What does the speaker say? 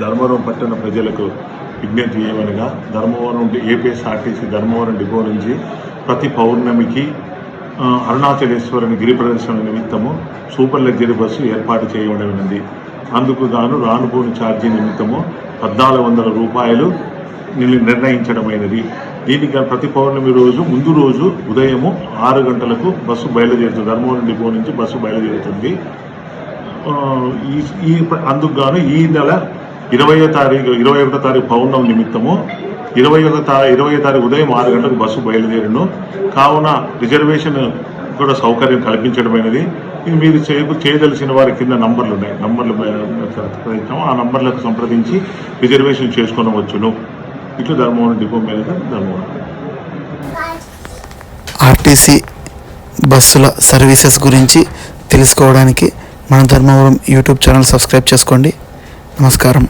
ధర్మవరం పట్టణ ప్రజలకు విజ్ఞప్తి చేయమనగా ధర్మవరం ఏపీఎస్ఆర్టీసీ ధర్మవరం డిపో నుంచి ప్రతి పౌర్ణమికి అరుణాచలేశ్వరుని గిరి ప్రదర్శన నిమిత్తము సూపర్ లగ్జరీ బస్సు ఏర్పాటు చేయబడినది అందుకు గాను రానుపోని ఛార్జీ నిమిత్తము పద్నాలుగు వందల రూపాయలు నిర్ణయించడమైనది. దీనికి ప్రతి పౌర్ణమి రోజు ముందు రోజు ఉదయము ఆరు గంటలకు బస్సు బయలుదేరుతుంది. ధర్మవరం డిపో నుంచి బస్సు బయలుదేరుతుంది. ఈ ఈ అందుకు గాను ఈ నెల ఇరవయో తారీఖు ఇరవై ఒకటో తారీఖు పౌర్ణం నిమిత్తము ఇరవై ఒక తా ఇరవై తారీఖు ఉదయం ఆరు గంటలకు బస్సు బయలుదేరును. కావున రిజర్వేషన్ కూడా సౌకర్యం కల్పించడమైనది. ఇది మీరు చేయ చేయదలిసిన వారి కింద నంబర్లు ఉన్నాయి. నంబర్లు ప్రయత్నం ఆ నంబర్లకు సంప్రదించి రిజర్వేషన్ చేసుకొనవచ్చును. ఇట్లు Dharmavaram depot manager Dharmavaram. RTC బస్సుల సర్వీసెస్ గురించి తెలుసుకోవడానికి మన ధర్మవరం యూట్యూబ్ ఛానల్ సబ్స్క్రైబ్ చేసుకోండి. నమస్కారం.